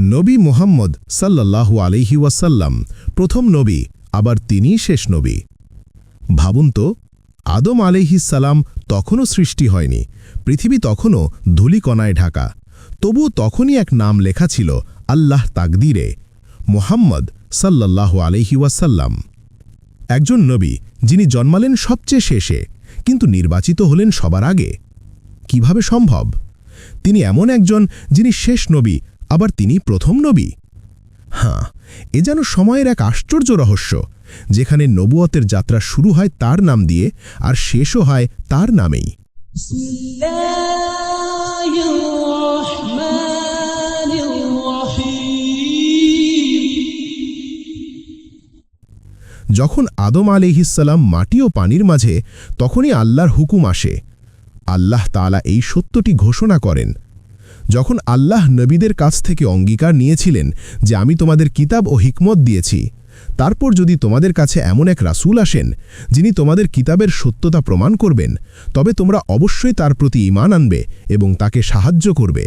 নবী মুহাম্মদ সাল্লাল্লাহু আলহি ওয়াসাল্লাম। প্রথম নবী, আবার তিনি শেষ নবী। ভাবুন তো, আদম আলিহিসাল্লাম তখনও সৃষ্টি হয়নি। পৃথিবী তখনও ধূলিকণায় ঢাকা। তবু তখনই এক নাম লেখা ছিল আল্লাহ তাকদিরে, মোহাম্মদ সাল্লাল্লাহু আলহি ওয়াসাল্লাম। একজন নবী, যিনি জন্মালেন সবচেয়ে শেষে, কিন্তু নির্বাচিত হলেন সবার আগে। কীভাবে সম্ভব? তিনি এমন একজন যিনি শেষ নবী আবার তিনি প্রথম নবী। হ্যাঁ এ যেন সময়ের এক আশ্চর্য রহস্য, যেখানে নবুয়তের যাত্রা শুরু হয় তার নাম দিয়ে আর শেষও হয় তার নামেই। যখন আদম আলিহিসাল্লাম মাটি ও পানির মাঝে, তখনই আল্লাহর হুকুম আসে। আল্লাহ তালা এই সত্যটি ঘোষণা করেন। যখন আল্লাহ নবীদের কাছ থেকে অঙ্গীকার নিয়েছিলেন যে আমি তোমাদের কিতাব ও হিকমত দিয়েছি, তারপর যদি তোমাদের কাছে এমন এক রাসূল আসেন, যিনি তোমাদের কিতাবের সত্যতা প্রমাণ করবেন, তবে তোমরা অবশ্যই তার প্রতি ঈমান আনবে এবং তাকে সাহায্য করবে।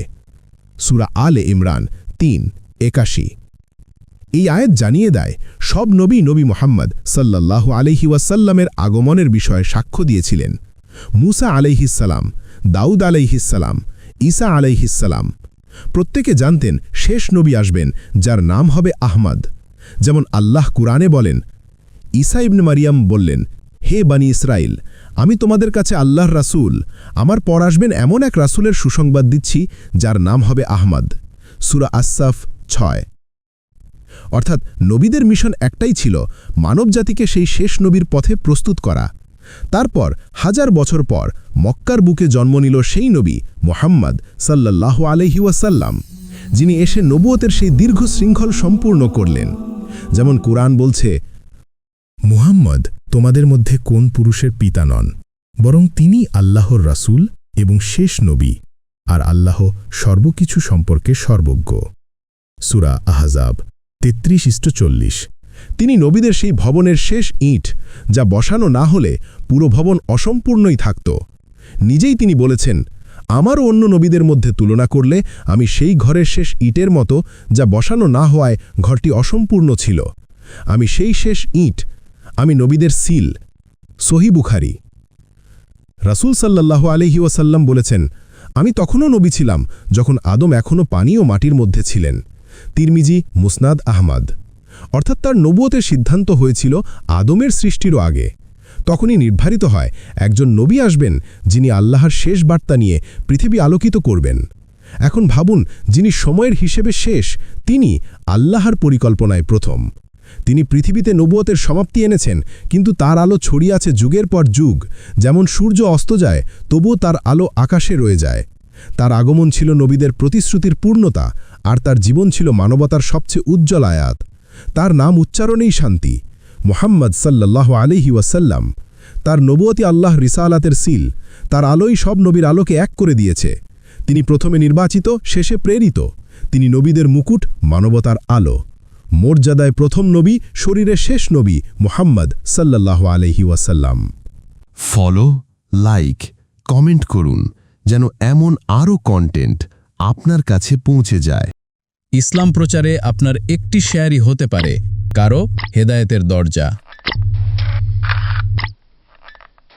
সুরা আলে ইমরান তিন, একাশি। এই আয়াত জানিয়ে দেয়, সব নবী নবী মোহাম্মদ সাল্লাল্লাহু আলহি ওয়াসাল্লামের আগমনের বিষয়ে সাক্ষ্য দিয়েছিলেন। মুসা আলাইহিসাল্লাম দাউদ আলাইহিসাল্লাম ঈসা আলাইহিসাল্লাম প্রত্যেকে জানতেন, শেষ নবী আসবেন, যার নাম হবে আহমদ। যেমন আল্লাহ কুরআনে বলেন, ঈসা ইবনে মারিয়াম বললেন, হে বানি ইসরাইল আমি তোমাদের কাছে আল্লাহর রাসূল। আমার পর আসবেন এমন এক রাসূলের সুসংবাদ দিচ্ছি, যার নাম হবে আহমদ। সুরা আসাফ ছয়। অর্থাৎ নবীদের মিশন একটাই ছিল, মানবজাতিকে সেই শেষ নবীর পথে প্রস্তুত করা। তারপর হাজার বছর পর মক্কার বুকে জন্ম নিল সেই নবী মোহাম্মদ সাল্লাহ আলহি ওয়াসাল্লাম, যিনি এসে নবুয়তের সেই দীর্ঘ শৃঙ্খল সম্পূর্ণ করলেন। যেমন কোরআন বলছে, মুহাম্মদ তোমাদের মধ্যে কোন পুরুষের পিতা নন, বরং তিনি আল্লাহর রাসূল এবং শেষ নবী, আর আল্লাহ সর্বকিছু সম্পর্কে সর্বজ্ঞ। সুরা আহজাব তেত্রিশ ইষ্ট চল্লিশ। তিনি নবীদের সেই ভবনের শেষ ইট, যা বসানো না হলে পুরো ভবন অসম্পূর্ণই থাকত। নিজেই তিনি বলেছেন, আমারও অন্য নবীদের মধ্যে তুলনা করলে আমি সেই ঘরের শেষ ইটের মতো, যা বসানো না হওয়ায় ঘরটি অসম্পূর্ণ ছিল। আমি সেই শেষ ইট, আমি নবীদের সিল। সহি বুখারি। রাসূল সাল্লাল্লাহু আলহি ওয়াসাল্লাম বলেছেন, আমি তখনও নবী ছিলাম, যখন আদম এখনও পানি ও মাটির মধ্যে ছিলেন। তিরমিজি, মুসনাদ আহমাদ। অর্থাৎ তার নবুয়তের সিদ্ধান্ত হয়েছিল আদমের সৃষ্টিরও আগে। তখনই নির্ধারিত হয়, একজন নবী আসবেন যিনি আল্লাহর শেষ বার্তা নিয়ে পৃথিবী আলোকিত করবেন। এখন ভাবুন, যিনি সময়ের হিসেবে শেষ, তিনি আল্লাহর পরিকল্পনায় প্রথম। তিনি পৃথিবীতে নবুয়তের সমাপ্তি এনেছেন, কিন্তু তার আলো ছড়িয়ে আছে যুগের পর যুগ। যেমন সূর্য অস্ত যায়, তবুও তার আলো আকাশে রয়ে যায়। তার আগমন ছিল নবীদের প্রতিশ্রুতির পূর্ণতা, আর তার জীবন ছিল মানবতার সবচেয়ে উজ্জ্বল আয়াত। তার নাম উচ্চারণেই শান্তি। মোহাম্মদ সাল্লাহ আলিহি ওয়াসাল্লাম তার নবুয়তি আল্লাহ রিসালাতের সিল তার আলোই সব নবীর আলোকে এক করে দিয়েছে। তিনি প্রথমে নির্বাচিত, শেষে প্রেরিত। তিনি নবীদের মুকুট, মানবতার আলো। মর্যাদায় প্রথম নবী শরীরে শেষ নবী মোহাম্মদ সাল্লাহ আলহি ওয়াসাল্লাম। ফলো, লাইক, কমেন্ট করুন যেন এমন আরও কন্টেন্ট আপনার কাছে পৌঁছে যায়। ইসলাম প্রচারে আপনার একটি শেয়ারই হতে পারে। কারও হেদায়েতের দরজা।